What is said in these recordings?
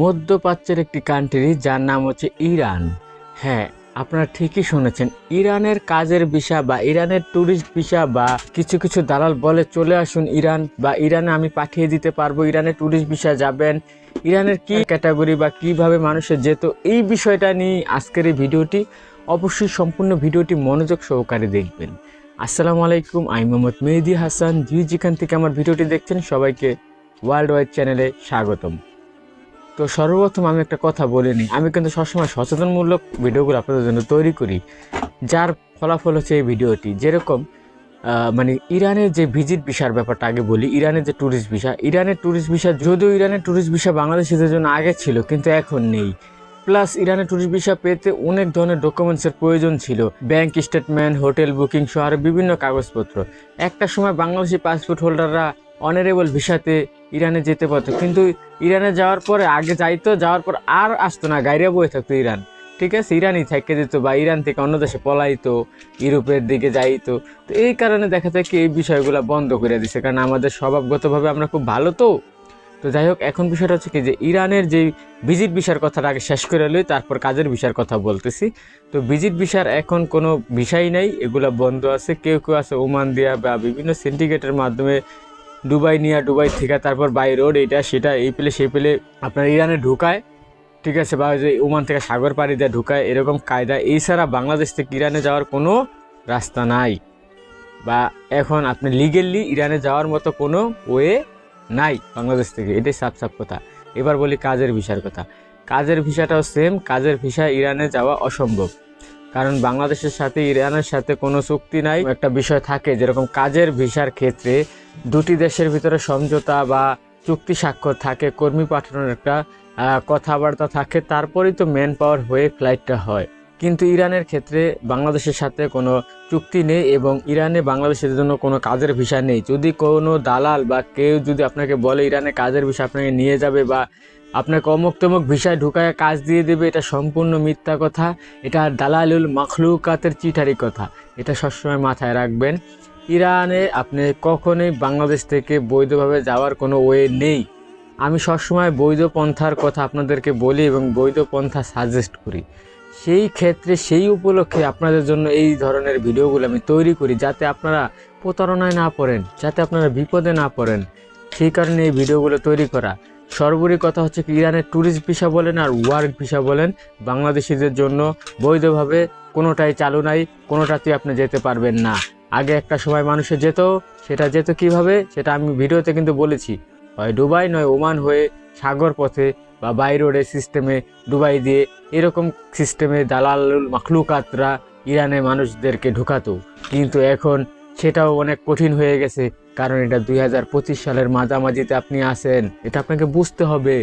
মধ্যপ্রাচ্যের একটি কান্ট্রি যার নাম হচ্ছে ইরান। হ্যাঁ আপনারা ঠিকই শুনেছেন, ইরানের কাজের ভিসা বা ইরানের ট্যুরিস্ট ভিসা বা কিছু কিছু দালাল বলে চলে আসুন ইরান বা ইরানে আমি পাঠিয়ে দিতে পারব ইরানের ট্যুরিস্ট ভিসা যাবেন। ইরানের কি ক্যাটাগরি বা কীভাবে মানুষের যেত, এই বিষয়টা নিয়ে আজকের এই ভিডিওটি। অবশ্যই সম্পূর্ণ ভিডিওটি মনোযোগ সহকারে দেখবেন। আসসালামু আলাইকুম, আমি মোহাম্মদ মেহেদি হাসান। জি যেখান থেকে আমার ভিডিওটি দেখছেন, সবাইকে ওয়ার্ল্ড ওয়াইড চ্যানেলে স্বাগতম। তো সর্বপ্রথম আমি একটা কথা বলিনি আমি কিন্তু সবসময় সচেতনমূলক ভিডিওগুলো আপনাদের জন্য তৈরি করি, যার ফলাফল হচ্ছে এই ভিডিওটি। যেরকম মানে ইরানের যে ভিজিট ভিসার ব্যাপারটা আগে বলি, ইরানের যে ট্যুরিস্ট ভিসা, ইরানের ট্যুরিস্ট ভিসা, যদিও ইরানের ট্যুরিস্ট ভিসা বাংলাদেশিদের জন্য আগে ছিল, কিন্তু এখন নেই। প্লাস ইরানের ট্যুরিস্ট ভিসা পেতে অনেক ধরনের ডকুমেন্টসের প্রয়োজন ছিল। ব্যাংক স্টেটমেন্ট হোটেল বুকিং সহ আরও বিভিন্ন কাগজপত্র। একটা সময় বাংলাদেশি পাসপোর্ট হোল্ডাররা অনারেবল ভিসাতে ইরানে যেতে পারতো। কিন্তু ইরানে যাওয়ার পরে, আগে যাইতো, যাওয়ার পর আর আসতো না, গাইরে বয়ে থাকতো ইরান। ঠিক আছে? ইরানই থেকে যেত বা ইরান থেকে অন্য দেশে পলাইতো, ইউরোপের দিকে যাইতো। তো এই কারণে দেখা যায় কি এই বিষয়গুলো বন্ধ করে দিছে। কারণ আমাদের স্বভাবগতভাবে আমরা খুব ভালো তো। তো যাই হোক, এখন বিষয়টা হচ্ছে কি যে ইরানের যে ভিজিট ভিসার কথাটা আগে শেষ করে লই, তারপর কাজের ভিসার কথা বলতেছি। তো ভিজিট ভিসার এখন কোনো ভিসাই নাই, এগুলা বন্ধ আছে। কেউ কেউ আছে ওমান দিয়া বা বিভিন্ন সিন্ডিকেটের মাধ্যমে দুবাই নিয়ে, দুবাই থেকে, তারপর বাই রোড এটা সেটা, এই পেলে, সেই পেলে আপনার ইরানে ঢুকায়, ঠিক আছে, বা যে ওমান থেকে সাগর পাড়ি দিয়ে ঢুকায়, এরকম কায়দা। এছাড়া বাংলাদেশ থেকে ইরানে যাওয়ার কোনো রাস্তা নাই। বা এখন আপনি লিগেলি ইরানে যাওয়ার মতো কোনো ওয়ে নাই বাংলাদেশ থেকে। এটাই সাফ সাফ কথা। এবার বলি কাজের ভিসার কথা। কাজের ভিসাটাও সেম কাজের ভিসা ইরানে যাওয়া অসম্ভব। কারণ বাংলাদেশের সাথে, ইরানের সাথে কোনো চুক্তি নাই। একটা বিষয় থাকে, যেরকম কাজের ভিসার ক্ষেত্রে দুটি দেশের ভিতরে সমঝোতা বা চুক্তি স্বাক্ষর থাকে, কর্মী পাঠানোর একটা কথাবার্তা থাকে, তারপরেই তো ম্যান পাওয়ার হয়ে ফ্লাইটটা হয়। কিন্তু ইরানের ক্ষেত্রে বাংলাদেশের সাথে কোনো চুক্তি নেই এবং ইরানে বাংলাদেশের জন্য কোনো কাজের ভিসা নেই। যদি কোনো দালাল বা কেউ যদি আপনাকে বলে ইরানে কাজের ভিসা আপনাকে নিয়ে যাবে বা আপনাকে অমুক তমুক ভিসায় ঢুকায় কাজ দিয়ে দেবে, এটা সম্পূর্ণ মিথ্যা কথা। এটা দালালুল মখলুকাতের চিঠারি কথা। এটা সবসময় মাথায় রাখবেন। ইরানে আপনি কখনোই বাংলাদেশ থেকে বৈধভাবে যাওয়ার কোনো ওয়ে নেই। আমি সবসময় বৈধ পন্থার কথা আপনাদেরকে বলি এবং বৈধ পন্থা সাজেস্ট করি। সেই ক্ষেত্রে, সেই উপলক্ষে আপনাদের জন্য এই ধরনের ভিডিওগুলো আমি তৈরি করি যাতে আপনারা প্রতারণায় না পড়েন, যাতে আপনারা বিপদে না পড়েন। সেই কারণে এই ভিডিওগুলো তৈরি করা। সর্বোপরি কথা হচ্ছে কি ইরানের ট্যুরিস্ট ভিসা বলেন আর ওয়ার্ক ভিসা বলেন, বাংলাদেশিদের জন্য বৈধভাবে কোনোটাই চালু নাই, কোনোটাতেই আপনি যেতে পারবেন না। আগে একটা সময় মানুষে যেত, সেটা যেত কীভাবে, সেটা আমি ভিডিওতে কিন্তু বলেছি। হয় দুবাই, নয় ওমান হয়ে সাগর পথে বা বাই রোডের সিস্টেমে দুবাই দিয়ে এরকম সিস্টেমে দালালুল মাখলুকাতরা ইরানে মানুষদেরকে ঢুকাতো। কিন্তু এখন সেটাও অনেক কঠিন হয়ে গেছে, কারণ এটা দুই হাজার পঁচিশ সালের মাঝামাঝিতে আপনি আসেন এটা আপনাকে বুঝতে হবে।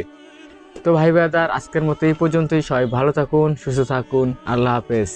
তো ভাই ব্রাদার, আজকের মতো এই পর্যন্তই। সবাই ভালো থাকুন, সুস্থ থাকুন, আল্লাহ হাফেজ।